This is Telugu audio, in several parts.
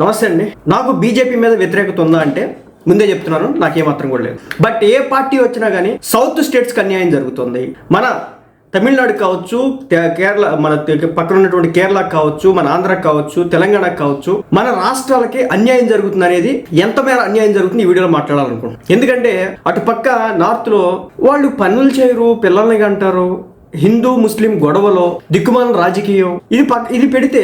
నమస్తే అండి. నాకు బీజేపీ మీద వ్యతిరేకత ఉందా అంటే ముందే చెప్తున్నాను నాకేమాత్రం కూడా లేదు. బట్ ఏ పార్టీ వచ్చినా కానీ సౌత్ స్టేట్స్కి అన్యాయం జరుగుతుంది. మన తమిళనాడు కావచ్చు కేరళ మన పక్కన ఉన్నటువంటి కేరళ కావచ్చు మన ఆంధ్ర కావచ్చు తెలంగాణ కావచ్చు మన రాష్ట్రాలకి అన్యాయం జరుగుతుంది అనేది ఎంత మేర అన్యాయం జరుగుతుంది ఈ వీడియోలో మాట్లాడాలనుకుంటున్నాను. ఎందుకంటే అటు పక్క నార్త్లో వాళ్ళు పనులు చేయరు పిల్లల్ని కంటారు హిందూ ముస్లిం గొడవలో దిక్కుమాల రాజకీయం. ఇది ఇది పెడితే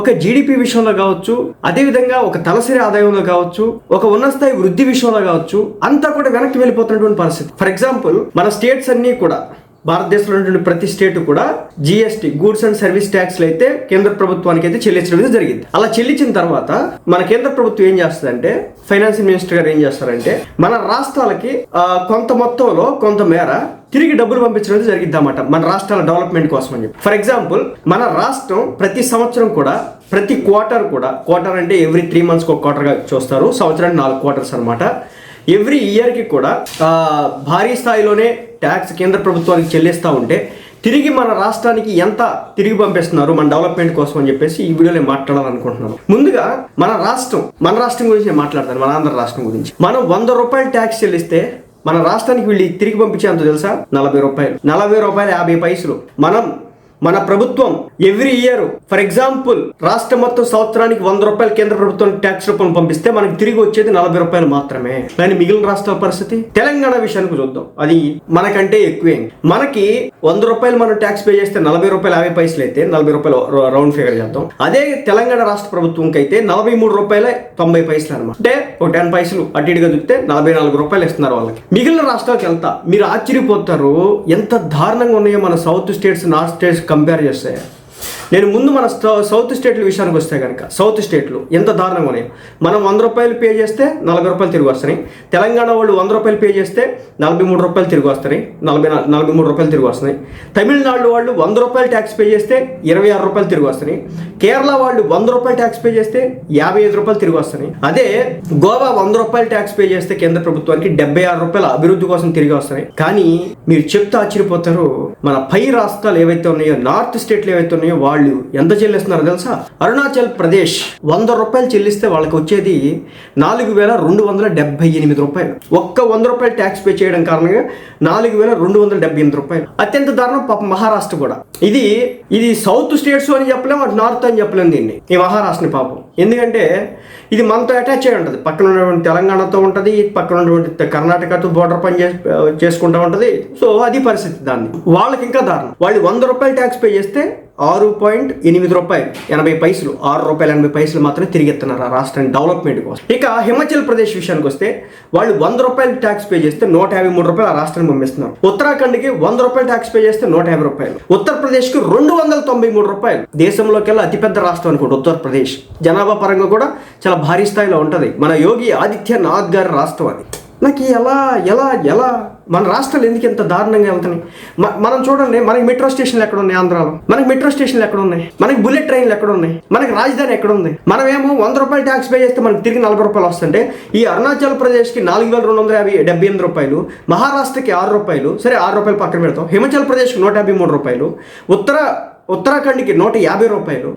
ఒక జీడిపి విషయంలో కావచ్చు అదేవిధంగా ఒక తలసరి ఆదాయంలో కావచ్చు ఒక ఉన్నత స్థాయి వృద్ధి విషయంలో కావచ్చు అంతా కూడా వెనక్కి వెళ్ళిపోతున్నటువంటి పరిస్థితి. ఫర్ ఎగ్జాంపుల్ మన స్టేట్స్ అన్నీ కూడా భారతదేశంలో ఉన్నటువంటి ప్రతి స్టేట్ కూడా జిఎస్టీ గూడ్స్ అండ్ సర్వీస్ ట్యాక్స్లు అయితే కేంద్ర ప్రభుత్వానికి అయితే చెల్లించడం జరిగింది. అలా చెల్లించిన తర్వాత మన కేంద్ర ప్రభుత్వం ఏం చేస్తుందంటే ఫైనాన్స్ మినిస్టర్ గారు ఏం చేస్తారంటే మన రాష్ట్రాలకి కొంత మొత్తంలో కొంత మేర తిరిగి డబ్బులు పంపించడం అయితే జరిగింది అన్నమాట మన రాష్ట్రాల డెవలప్మెంట్ కోసం అని చెప్పి. ఫర్ ఎగ్జాంపుల్ మన రాష్ట్రం ప్రతి సంవత్సరం కూడా ప్రతి క్వార్టర్ కూడా క్వార్టర్ అంటే ఎవ్రీ త్రీ మంత్స్కి ఒక క్వార్టర్గా చూస్తారు సంవత్సరానికి నాలుగు క్వార్టర్స్ అనమాట ఎవ్రీ ఇయర్కి కూడా భారీ స్థాయిలోనే ట్యాక్స్ కేంద్ర ప్రభుత్వానికి చెల్లిస్తూ ఉంటే తిరిగి మన రాష్ట్రానికి ఎంత తిరిగి పంపిస్తున్నారు మన డెవలప్మెంట్ కోసం అని చెప్పేసి ఈ వీడియోలో మాట్లాడాలనుకుంటున్నాను. ముందుగా మన రాష్ట్రం మన రాష్ట్రం గురించి నేను మాట్లాడతాను మన ఆంధ్ర రాష్ట్రం గురించి. మనం వంద రూపాయలు ట్యాక్స్ చెల్లిస్తే మన రాష్ట్రానికి వీళ్ళు తిరిగి పంపించేంత తెలుసా? నలభై రూపాయలు. నలభై రూపాయలు యాభై పైసలు. మనం మన ప్రభుత్వం ఎవ్రీ ఇయర్ ఫర్ ఎగ్జాంపుల్ రాష్ట్రం మొత్తం సంవత్సరానికి వంద రూపాయలు కేంద్ర ప్రభుత్వం ట్యాక్స్ రూపంలో పంపిస్తే మనకి తిరిగి వచ్చేది నలభై రూపాయలు మాత్రమే. కానీ మిగిలిన రాష్ట్రాల పరిస్థితి? తెలంగాణ విషయానికి చూద్దాం. అది మనకంటే ఎక్కువే మనకి వంద రూపాయలు మనం ట్యాక్స్ పే చేస్తే నలభై రూపాయలు యాభై పైసలు అయితే నలభై రూపాయలు రౌండ్ ఫిగర్ చేద్దాం. అదే తెలంగాణ రాష్ట్ర ప్రభుత్వంకి అయితే నలభై మూడు రూపాయలే తొంభై పైసలు అనమాట అంటే ఒక టెన్ పైసలు అటు ఇటుగా చూస్తే నలభై నాలుగు రూపాయలు ఇస్తున్నారు వాళ్ళకి. మిగిలిన రాష్ట్రాలకు వెళ్తా. మీరు ఆశ్చర్యపోతారు. ఎంత దారుణంగా ఉన్నాయో మన south states north states compare చేస్తే నేను ముందు మన సౌత్ స్టేట్ల విషయానికి వస్తే కనుక సౌత్ స్టేట్లు ఎంత దారుణంగా ఉన్నాయి? మనం వంద రూపాయలు పే చేస్తే నలభై రూపాయలు తిరిగి వస్తున్నాయి తెలంగాణ వాళ్ళు వంద రూపాయలు పే చేస్తే నలభై మూడు రూపాయలు తిరిగి వస్తున్నాయి నలభై నలభై మూడు రూపాయలు తిరిగి వస్తున్నాయి తమిళనాడు వాళ్ళు వంద రూపాయలు ట్యాక్స్ పే చేస్తే ఇరవై ఆరు రూపాయలు తిరిగి వస్తున్నాయి కేరళ వాళ్ళు వంద రూపాయలు ట్యాక్స్ పే చేస్తే యాభై ఐదు రూపాయలు తిరిగి వస్తున్నాయి అదే గోవా వంద రూపాయలు ట్యాక్స్ పే చేస్తే కేంద్ర ప్రభుత్వానికి డెబ్బై ఆరు రూపాయల అభివృద్ధి కోసం తిరిగి వస్తున్నాయి కానీ మీరు చెప్తే ఆశ్చర్యపోతారు. మన పై రాష్ట్రాలు ఏవైతే ఉన్నాయో నార్త్ స్టేట్లు ఏవైతే ఉన్నాయో వాళ్ళు ఎంత చెల్లిస్తున్నారో తెలుసా? అరుణాచల్ ప్రదేశ్ వంద రూపాయలు చెల్లిస్తే వాళ్ళకి వచ్చేది నాలుగు వేల రెండు వందల డెబ్బై ఎనిమిది రూపాయలు. ఒక్క వంద రూపాయలు ట్యాక్స్ పే చేయడం కారణంగా నాలుగు వేల రెండు వందల డెబ్బై ఎనిమిది రూపాయలు. అత్యంత దారుణం పాప మహారాష్ట్ర కూడా. ఇది ఇది సౌత్ స్టేట్స్ అని చెప్పలేము అటు నార్త్ అని చెప్పలేము దీన్ని. ఈ మహారాష్ట్రని పాపం. ఎందుకంటే ఇది మనతో అటాచ్ అయి ఉంటుంది. పక్కన ఉన్నటువంటి తెలంగాణతో ఉంటుంది పక్కన ఉన్నటువంటి కర్ణాటకతో బోర్డర్ పని చేసు చేసుకుంటా ఉంటుంది. సో అది పరిస్థితి దాన్ని. వాళ్ళకి ఇంకా దారుణం. వాళ్ళు వంద రూపాయలు ట్యాక్స్ పే చేస్తే ఆరు పాయింట్ ఎనిమిది రూపాయలు ఎనభై పైసలు ఆరు రూపాయలు ఎనభై పైసలు మాత్రమే తిరిగి ఇస్తున్నారు ఆ రాష్ట్రాన్ని డెవలప్మెంట్ కోసం. ఇక హిమాచల్ ప్రదేశ్ విషయానికి వస్తే వాళ్ళు వంద రూపాయలు ట్యాక్స్ పే చేస్తే నూట యాభై మూడు రూపాయలు ఆ రాష్ట్రాన్ని పంపిస్తున్నారు. ఉత్తరాఖండ్కి వంద రూపాయలు ట్యాక్స్ పే చేస్తే నూట యాభై రూపాయలు. ఉత్తరప్రదేశ్కి రెండు వందల తొంభై మూడు రూపాయలు. దేశంలోకెల్లా అతిపెద్ద రాష్ట్రం అనుకోండి ఉత్తరప్రదేశ్. జనాభా పరంగా కూడా చాలా భారీ స్థాయిలో ఉంటుంది. మన యోగి ఆదిత్యనాథ్ గారి రాష్ట్రం అది. నాకు ఎలా ఎలా ఎలా మన రాష్ట్రాలు ఎందుకు ఎంత దారుణంగా వెళ్తున్నాయి? మ- మనం చూడండి మనకి మెట్రో స్టేషన్లు ఎక్కడ ఉన్నాయి ఆంధ్రాలో? మనకి మెట్రో స్టేషన్లు ఎక్కడ ఉన్నాయి మనకి బుల్లెట్ ట్రైన్లు ఎక్కడ ఉన్నాయి మనకి రాజధాని ఎక్కడ ఉంది మనమేమో వంద రూపాయలు ట్యాక్స్ పే చేస్తే మనకి తిరిగి నలభై రూపాయలు వస్తుంటే ఈ అరుణాచల్ ప్రదేశ్కి నాలుగు వేల రెండు వందల యాభై డెబ్బై ఎనిమిది రూపాయలు మహారాష్ట్రకి ఆరు రూపాయలు సరే ఆరు రూపాయలు పక్కన పెడతాం హిమాచల్ ప్రదేశ్కి నూట యాభై మూడు రూపాయలు ఉత్తర ఉత్తరాఖండ్కి నూట యాభై రూపాయలు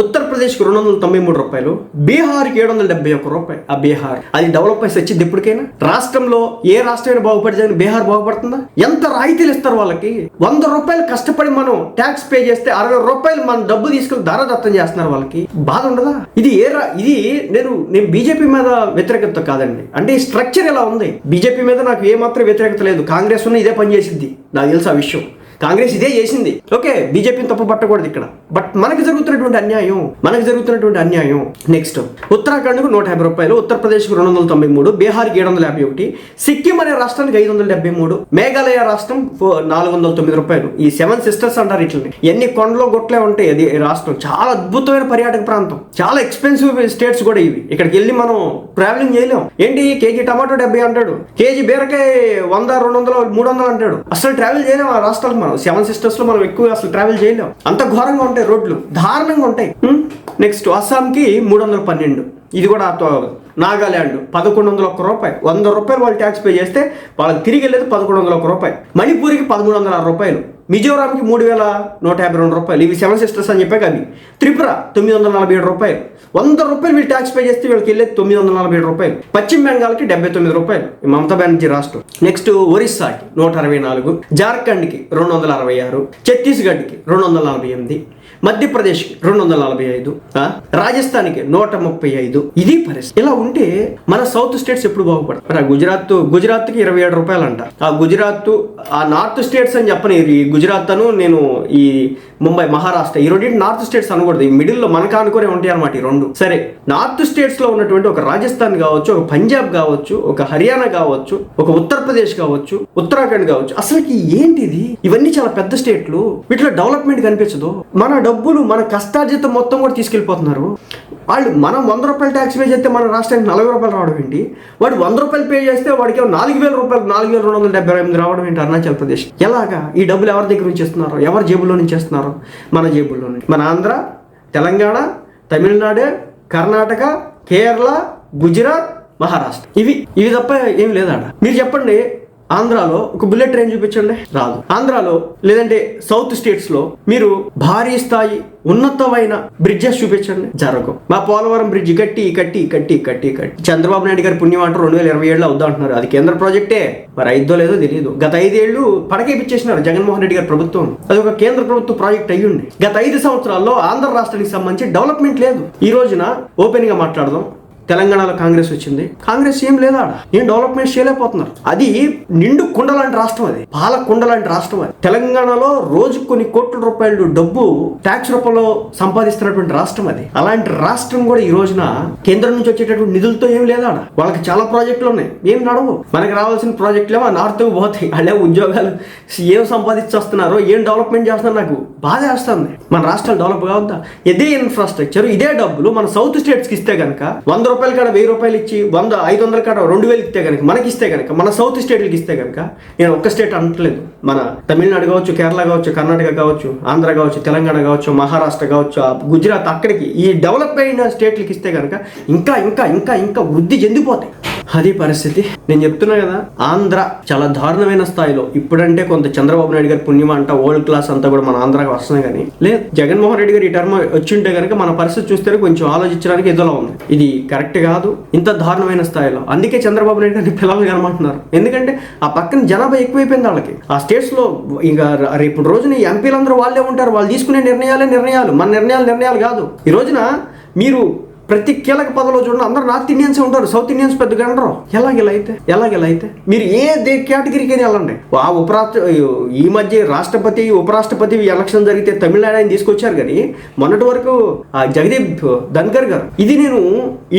ఉత్తరప్రదేశ్కి రెండు వందల తొంభై మూడు రూపాయలు బీహార్కి ఏడు వందల డెబ్బై ఒక్క రూపాయలు. ఆ బీహార్ అది డెవలప్ అయి వచ్చింది ఇప్పటికైనా? రాష్ట్రంలో ఏ రాష్ట్రమైనా బాగుపడితే బీహార్ బాగుపడుతుందా? ఎంత రాయితీలు ఇస్తారు వాళ్ళకి? వంద రూపాయలు కష్టపడి మనం ట్యాక్స్ పే చేస్తే అరవై రూపాయలు మన డబ్బు తీసుకెళ్ళి దారదత్తం చేస్తున్నారు వాళ్ళకి. బాధ ఉండదా? ఇది ఏ రా ఇది నేను నేను బీజేపీ మీద వ్యతిరేకత కాదండి. అంటే ఈ స్ట్రక్చర్ ఎలా ఉంది? బీజేపీ మీద నాకు ఏమాత్రం వ్యతిరేకత లేదు. కాంగ్రెస్ ఉన్న ఇదే పనిచేసిద్ది నాకు తెలుసు ఆ విషయం. కాంగ్రెస్ ఇదే చేసింది. ఓకే బీజేపీని తప్పు పట్టకూడదు ఇక్కడ. బట్ మనకి జరుగుతున్నటువంటి అన్యాయం మనకు జరుగుతున్నటువంటి అన్యాయం. నెక్స్ట్ ఉత్తరాఖండ్కు నూట యాభై రూపాయలు ఉత్తరప్రదేశ్కు రెండు వందల తొంభై మూడు బీహార్కి ఏడు వందల యాభై ఒకటి సిక్కిం అనే రాష్ట్రానికి ఐదు వందల డెబ్బై మూడు మేఘాలయ రాష్ట్రం నాలుగు వందల తొమ్మిది రూపాయలు. ఈ సెవెన్ సిస్టర్స్ అంటారు ఇట్లని. ఎన్ని కొండలో గొట్లే ఉంటాయి అది రాష్ట్రం. చాలా అద్భుతమైన పర్యాటక ప్రాంతం. చాలా ఎక్స్పెన్సివ్ స్టేట్స్ కూడా ఇవి. ఇక్కడికి వెళ్ళి మనం ట్రావెలింగ్ చేయలేం. ఏంటి కేజీ టమాటో డెబ్బై అంటాడు? కేజీ బీరకాయ వంద రెండు వందలు మూడు వందలు అంటాడు. అసలు ట్రావెల్ చేయలేము ఆ రాష్ట్రాలకు మనం సెవెన్ సిస్టర్స్లో మనం ఎక్కువ అసలు ట్రావెల్ చేయలేం. అంత ఘోరంగా ఉంటాయి రోడ్లు. దారుణంగా ఉంటాయి. నెక్స్ట్ అస్సాంకి మూడు వందల పన్నెండు ఇది కూడా నాగాల్యాండ్ పదకొండు వందల ఒక్క రూపాయి. వంద రూపాయలు వాళ్ళు ట్యాక్స్ పే చేస్తే వాళ్ళకి తిరిగి వెళ్ళేది పదకొండు వందల ఒక్క రూపాయి. మణిపూర్కి పదమూడు వందల ఆరు రూపాయలు. మిజోరాంకి మూడు వేల నూట యాభై రెండు రూపాయలు. ఇవి సెవెన్ సిస్టర్స్ అని చెప్పాక అవి త్రిపుర తొమ్మిది వందల నలభై ఏడు రూపాయలు. వంద రూపాయలు వీళ్ళు ట్యాక్స్ పే చేస్తే వీళ్ళకి వెళ్ళేది తొమ్మిది వందల నలభై ఏడు రూపాయలు. పశ్చిమ బెంగాల్కి డెబ్బై తొమ్మిది రూపాయలు. మమతా బెనర్జీ రాష్ట్రం. నెక్స్ట్ ఒరిస్సాకి నూట అరవై నాలుగు. జార్ఖండ్కి రెండు వందల అరవై ఆరు. ఛత్తీస్గఢ్కి రెండు వందల నలభై ఎనిమిది. మధ్యప్రదేశ్కి రెండు వందల నలభై ఐదు రాజస్థాన్కి నూట ముప్పై ఐదు. ఇది పరిస్థితి. ఇలా ఉంటే మన సౌత్ స్టేట్స్ ఎప్పుడు బాగుపడతారు ఆ గుజరాత్ గుజరాత్కి ఇరవై ఏడు రూపాయలు అంట ఆ గుజరాత్ ఆ నార్త్ స్టేట్స్ అని చెప్పని. ఈ గుజరాత్ అను నేను ఈ ముంబై మహారాష్ట్ర ఈ రెండింటి నార్త్ స్టేట్స్ అనకూడదు. ఈ మిడిల్లో మనకు అనుకునే ఉంటాయి అనమాట ఈ రెండు. సరే నార్త్ స్టేట్స్లో ఉన్నటువంటి ఒక రాజస్థాన్ కావచ్చు ఒక పంజాబ్ కావచ్చు ఒక హర్యానా కావచ్చు ఒక ఉత్తరప్రదేశ్ కావచ్చు ఉత్తరాఖండ్ కావచ్చు. అసలుకి ఏంటిది? ఇవన్నీ చాలా పెద్ద స్టేట్లు. వీటిలో డెవలప్మెంట్ కనిపించదు. మన డబ్బులు మన కష్టార్జితం మొత్తం కూడా తీసుకెళ్ళిపోతున్నారు. వాళ్ళు మనం వంద రూపాయలు ట్యాక్స్ పే చేస్తే మన రాష్ట్రానికి నలభై రూపాయలు రావడం ఏంటి? వాడు వంద రూపాయలు పే చేస్తే వాడికి నాలుగు వేల రూపాయలు నాలుగు వేల రెండు వందల డెబ్బై ఎనిమిది రావడం ఏంటి అరుణాచల్ ప్రదేశ్? ఎలాగా? ఈ డబ్బులు ఎవరి దగ్గర నుంచి ఇస్తున్నారు ఎవరి జేబుల్లో నుంచి ఇస్తున్నారు మన జేబుల్లో నుంచి. మన ఆంధ్ర తెలంగాణ తమిళనాడు కర్ణాటక కేరళ గుజరాత్ మహారాష్ట్ర. ఇవి ఇవి తప్ప ఏమి లేదా మీరు చెప్పండి ఆంధ్రాలో ఒక బుల్లెట్ ట్రైన్ చూపించండి. రాదు. ఆంధ్రాలో లేదంటే సౌత్ స్టేట్స్లో మీరు భారీ స్థాయి ఉన్నతమైన బ్రిడ్జెస్ చూపించండి. జరగవు. మా పోలవరం బ్రిడ్జ్ కట్టి కట్టి కట్టి కట్టి కట్టి. చంద్రబాబు నాయుడు గారి పుణ్యం రెండు వేల ఇరవై ఏళ్ళు అవుతా అంటున్నారు. అది కేంద్ర ప్రాజెక్టే. మరి అయిద్దో లేదో తెలియదు గత ఐదేళ్ళు పడకేపిచ్చేసినారు జగన్మోహన్ రెడ్డి గారి ప్రభుత్వం. అది ఒక కేంద్ర ప్రభుత్వ ప్రాజెక్ట్ అయ్యుండి. గత ఐదు సంవత్సరాల్లో ఆంధ్ర రాష్ట్రానికి సంబంధించి డెవలప్మెంట్ లేదు. ఈ రోజున ఓపెన్గా మాట్లాడదాం. తెలంగాణలో కాంగ్రెస్ వచ్చింది. కాంగ్రెస్ ఏం లేదా ఆడ ఏం డెవలప్మెంట్ చేయలేకపోతున్నారు. అది నిండు కుండ లాంటి రాష్ట్రం అది. పాల కుండ లాంటి రాష్ట్రం అది. తెలంగాణలో రోజు కొన్ని కోట్ల రూపాయలు డబ్బు ట్యాక్స్ రూపంలో సంపాదిస్తున్నటువంటి రాష్ట్రం అది. అలాంటి రాష్ట్రం కూడా ఈ రోజున కేంద్రం నుంచి వచ్చేటటువంటి నిధులతో ఏం లేదా ఆడ వాళ్ళకి చాలా ప్రాజెక్టులు ఉన్నాయి. ఏం నడవు. మనకి రావాల్సిన ప్రాజెక్టులు ఏమో నార్త్ పోతాయి. వాళ్ళే ఉద్యోగాలు ఏం సంపాదించేస్తున్నారో ఏం డెవలప్మెంట్ చేస్తున్నారు నాకు బాధ వేస్తుంది. మన రాష్ట్రాలు డెవలప్ కావద్దా? ఇదే ఇన్ఫ్రాస్ట్రక్చర్ ఇదే డబ్బులు మన సౌత్ స్టేట్స్కి ఇస్తే కనుక వంద రూపాయల కాడ వెయ్యి రూపాయలు ఇచ్చి వంద ఐదు వందల కాడ రెండు వేలు ఇస్తే కనుక మనకి ఇస్తే కనుక మన సౌత్ స్టేట్లకి ఇస్తే కనుక నేను ఒక్క స్టేట్ అనట్లేదు. మన తమిళనాడు కావచ్చు కేరళ కావచ్చు కర్ణాటక కావచ్చు ఆంధ్ర కావచ్చు తెలంగాణ కావచ్చు మహారాష్ట్ర కావచ్చు ఆ గుజరాత్ అక్కడికి ఈ డెవలప్ అయిన స్టేట్లకి ఇస్తే కనుక ఇంకా ఇంకా ఇంకా ఇంకా వృద్ధి చెందిపోతాయి. అది పరిస్థితి. నేను చెప్తున్నా కదా ఆంధ్ర చాలా దారుణమైన స్థాయిలో. ఇప్పుడంటే కొంత చంద్రబాబు నాయుడు గారి పుణ్యం అంట ఓల్డ్ క్లాస్ అంతా కూడా మన ఆంధ్రాకి వస్తుంది కానీ లేదు జగన్మోహన్ రెడ్డి గారు ఈ టర్మ్ వచ్చింటే కనుక మన పరిస్థితి చూస్తే కొంచెం ఆలోచించడానికి ఎదులా ఉంది. ఇది కరెక్ట్ కాదు ఇంత దారుణమైన స్థాయిలో. అందుకే చంద్రబాబు నాయుడు గారిని పిల్లలు కనమంటున్నారు ఎందుకంటే ఆ పక్కన జనాభా ఎక్కువైపోయింది వాళ్ళకి. ఆ స్టేట్స్లో ఇంకా రేపు రోజున ఈ ఎంపీలందరూ వాళ్ళే ఉంటారు. వాళ్ళు తీసుకునే నిర్ణయాలే నిర్ణయాలు. మన నిర్ణయాలు నిర్ణయాలు కాదు. ఈ రోజున మీరు ప్రతి కీలక పదవిలో చూడండి అందరూ నార్త్ ఇండియన్స్ ఉంటారు సౌత్ ఇండియన్స్ పెద్దగా ఉండరు. ఎలాగెలా అయితే? ఎలాగెలా అయితే? మీరు ఏ దే కేటగిరీకి అయినా వెళ్ళండి. ఆ ఉపరాష్ట్ర ఈ మధ్య రాష్ట్రపతి ఉపరాష్ట్రపతి ఎలక్షన్ జరిగితే తమిళనాడు ఆయన తీసుకొచ్చారు కానీ మొన్నటి వరకు జగదీప్ ధన్కర్ గారు ఇది నేను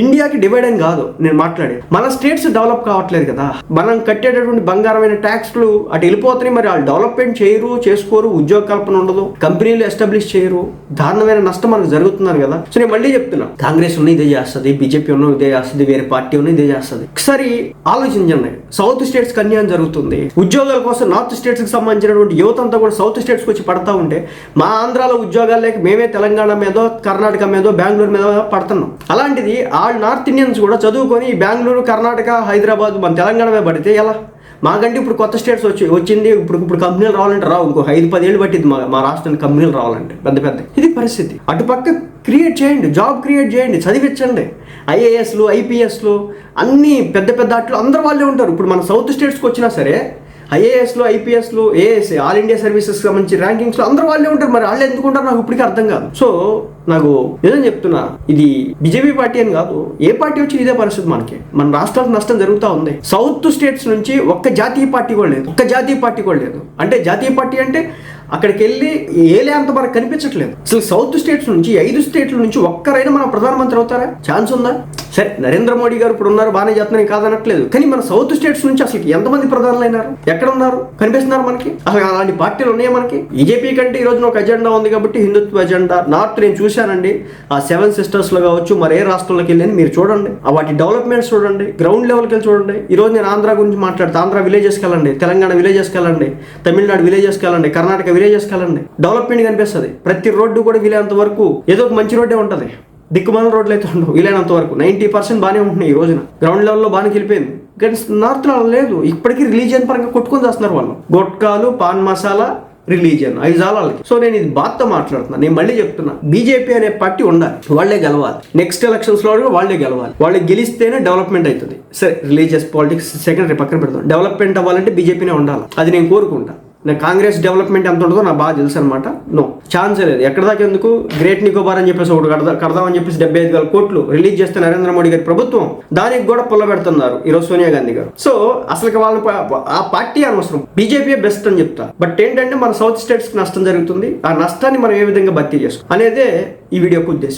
ఇండియాకి డివైడ్ అని కాదు నేను మాట్లాడే మన స్టేట్స్ డెవలప్ కావట్లేదు కదా. మనం కట్టేటటువంటి బంగారమైన ట్యాక్స్లు అటు వెళ్ళిపోతున్నాయి మరి వాళ్ళు డెవలప్మెంట్ చేయరు చేసుకోరు ఉద్యోగ కల్పన ఉండదు కంపెనీలు ఎస్టాబ్లిష్ చేయరు దారుణమైన నష్టం మనకు జరుగుతున్నారు కదా. సో నేను మళ్ళీ చెప్తున్నా కాంగ్రెస్ ఉన్న ఇదే చేస్తుంది బీజేపీ ఉన్న ఇదే చేస్తుంది వేరే పార్టీ ఉన్న ఇదే చేస్తుంది. ఒకసారి ఆలోచించండి సౌత్ స్టేట్స్ కన్యాయం జరుగుతుంది. ఉద్యోగాల కోసం నార్త్ స్టేట్స్కి సంబంధించినటువంటి యువత అంతా కూడా సౌత్ స్టేట్స్ వచ్చి పడతా ఉంటే మా ఆంధ్రాలో ఉద్యోగాలు లేక మేమే తెలంగాణ మీదో కర్ణాటక మీదో బెంగళూరు మీద పడుతున్నాం. అలాంటిది ఆ నార్త్ ఇండియన్స్ కూడా చదువుకొని బెంగళూరు కర్ణాటక హైదరాబాద్ మన తెలంగాణ మీద పడితే ఎలా? మాకంటే ఇప్పుడు కొత్త స్టేట్స్ వచ్చి వచ్చింది ఇప్పుడు ఇప్పుడు కంపెనీలు రావాలంటే రావు. ఇంకో ఐదు పదేళ్ళు పట్టింది మా మా రాష్ట్రానికి కంపెనీలు రావాలంటే పెద్ద పెద్ద. ఇది పరిస్థితి. అటుపక్క క్రియేట్ చేయండి జాబ్ క్రియేట్ చేయండి చదివించండి. ఐఏఎస్లు ఐపీఎస్లు అన్ని పెద్ద పెద్ద అట్లు అందరు వాళ్ళే ఉంటారు. ఇప్పుడు మన సౌత్ స్టేట్స్కి వచ్చినా సరే ఐఏఎస్లు ఐపీఎస్లు ఏఎస్ ఆల్ ఇండియా సర్వీసెస్ సంబంధించి ర్యాంకింగ్స్లో అందరూ వాళ్ళే ఉంటారు. మరి వాళ్ళు ఎందుకు ఉంటారు నాకు ఇప్పటికీ అర్థం కాదు. సో నాకు నిజం చెప్తున్నా ఇది బీజేపీ పార్టీ అని కాదు ఏ పార్టీ వచ్చి ఇదే పరిస్థితి మనకి. మన రాష్ట్రాలకు నష్టం జరుగుతూ ఉంది. సౌత్ స్టేట్స్ నుంచి ఒక్క జాతీయ పార్టీ కూడా లేదు. ఒక్క జాతీయ పార్టీ కూడా లేదు. అంటే జాతీయ పార్టీ అంటే అక్కడికి వెళ్ళి ఏలే అంత మనకు కనిపించట్లేదు. అసలు సౌత్ స్టేట్స్ నుంచి ఐదు స్టేట్ల నుంచి ఒక్కరైనా మన ప్రధానమంత్రి అవుతారా? ఛాన్స్ ఉందా? సరే నరేంద్ర మోడీ గారు ఇప్పుడు ఉన్నారు బాగానే చేస్తున్నాయి కాదనట్లేదు. కానీ మన సౌత్ స్టేట్స్ నుంచి అసలు ఎంతమంది ప్రధానులు అయినారు ఎక్కడ ఉన్నారు కనిపిస్తున్నారు మనకి? అసలు అలాంటి పార్టీలు ఉన్నాయి మనకి? బీజేపీ కంటే ఈ రోజున ఒక ఎజెండా ఉంది కాబట్టి హిందుత్వ ఎజెండా నార్త్ నేను చూశానండి. ఆ సెవెన్ సిస్టర్స్లో కావచ్చు మరి ఏ రాష్ట్రంలోకి వెళ్ళి మీరు చూడండి. ఆ వాటి డెవలప్మెంట్స్ చూడండి. గ్రౌండ్ లెవెల్కి వెళ్ళి చూడండి. ఈ రోజు నేను ఆంధ్ర గురించి మాట్లాడుతా. ఆంధ్ర విలేజెస్కి వెళ్ళండి తెలంగాణ విలేజెస్కి వెళ్ళండి తమిళనాడు విలేజెస్కి వెళ్ళండి కర్ణాటక విలేజెస్కి వెళ్ళండి డెవలప్మెంట్ కనిపిస్తుంది. ప్రతి రోడ్డు కూడా వీలైనంత వరకు ఏదో ఒక మంచి రోడ్డే ఉంటుంది. దిక్కుమాల రోడ్లు అయితే ఉండవు వీలైనంత వరకు. నైంటీ పర్సెంట్ బాగానే ఉంటున్నాయి ఈ రోజున. గ్రౌండ్ లెవెల్లో బాగానే వెళ్ళిపోయింది. కానీ నార్త్లో లేదు. ఇప్పటికీ రిలీజియన్ పరంగా కొట్టుకొని చేస్తున్నారు వాళ్ళు. గొట్కాలు పాన్ మసాలా రిలీజియన్ అవి చాలా సో నేను ఇది బాధతో మాట్లాడుతున్నాను నేను మళ్ళీ చెప్తున్నా. బీజేపీ అనే పార్టీ ఉండాలి. వాళ్ళే గెలవాలి. నెక్స్ట్ ఎలక్షన్స్లో వాళ్ళే గెలవాలి. వాళ్ళు గెలిస్తేనే డెవలప్మెంట్ అవుతుంది. సరే రిలీజియస్ పాలిటిక్స్ సెకండరీ పక్కన పెడతాం డెవలప్మెంట్ అవ్వాలంటే బీజేపీనే ఉండాలి. అది నేను కోరుకుంటా. నాకు కాంగ్రెస్ డెవలప్మెంట్ ఎంత ఉంటుందో నాకు బాగా తెలుసు అనమాట నో ఛాన్సే లేదు. ఎక్కడ దాకా ఎందుకు? గ్రేట్ నికోబార్ అని చెప్పేసి ఒకటి కడదా కడదామని చెప్పేసి డెబ్బై ఐదు వేల కోట్లు రిలీజ్ చేస్తే నరేంద్ర మోడీ గారి ప్రభుత్వం దానికి కూడా పుల్ల పెడుతున్నారు ఈరోజు సోనియా గాంధీ గారు. సో అసలు వాళ్ళని ఆ పార్టీ అనవసరం. బీజేపీ బెస్ట్ అని చెప్తా. బట్ ఏంటంటే మన సౌత్ స్టేట్స్కి నష్టం జరుగుతుంది. ఆ నష్టాన్ని మనం ఏ విధంగా భర్తీ చేసుకోం? అనేదే ఈ వీడియోకు ఉద్దేశం.